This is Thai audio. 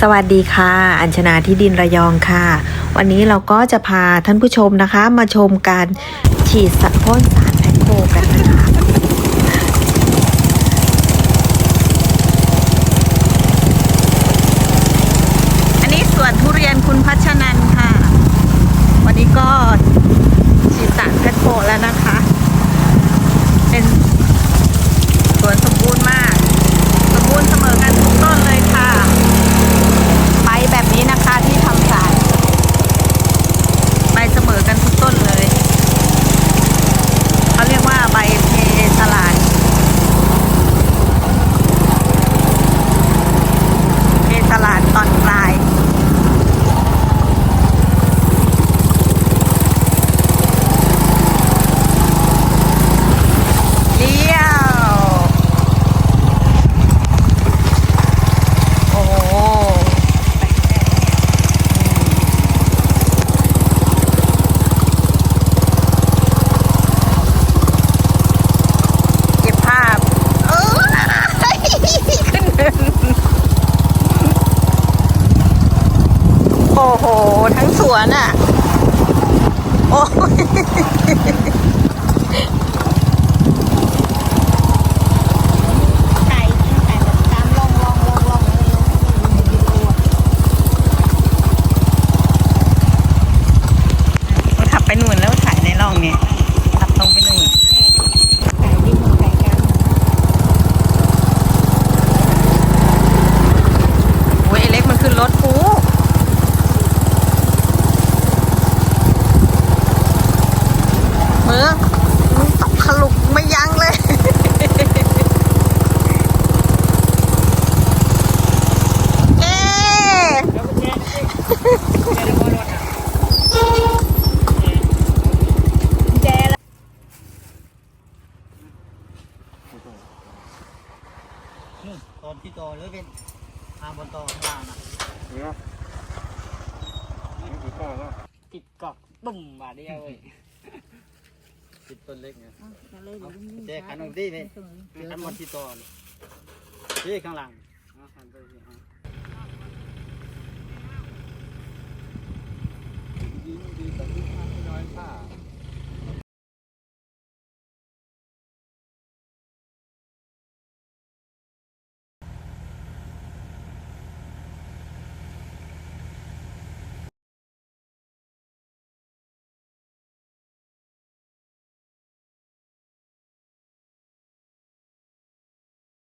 สวัสดีค่ะ อัญชนาที่ดินระยองค่ะ วันนี้เราก็จะพาท่านผู้ชมนะคะ มาชมการฉีดสัตว์พ่นสารแพคโคกันนะคะอันนี้สวนทุเรียนคุณพัชนันค่ะ วันนี้ก็ฉีดสารแพคโคแล้วนะคะ เป็นสวนสมบูรณ์มาก สมบูรณ์เสมอกันทุกต้นเลยค่ะ ใบแบบนี้นะคะที่ทำสารใบเสมอกันทุกต้นเลย เขาเรียกว่าใบเทสลานเทสลานตอนปลาย เลี้ยว โอ้โหเก็บภาพเออขึ้นเนิน โอ้โห ทั้งสวนอะ โอ้ย ไก่ไก่แบบตามร่องร่องร่องร่องเลยกิโลอะ เราขับไปนู่นแล้วถ่ายในร่องเนี่ยขับตรงไปนู่น ไก่ดิ้นไก่กัน โอ้ยไอ้เล็กมันขึ้นรถกูมือมึงตกขลุกไม่ยั้งเลย เอ๊ะ แจแล้ว นู่น ตอนที่ต่อหรือเป็นทางบนต่อข้างล่างนะติดกรอกตุ่มบาดเดียวเว้ยติดต้นเล็กไงจะเลยเดี๋ยวมันเจ๊ขันตรงที่นี่ขันบนที่ต่อเลยที่ข้างหลังเอาขันไปสิเอายิงดีแต่ที่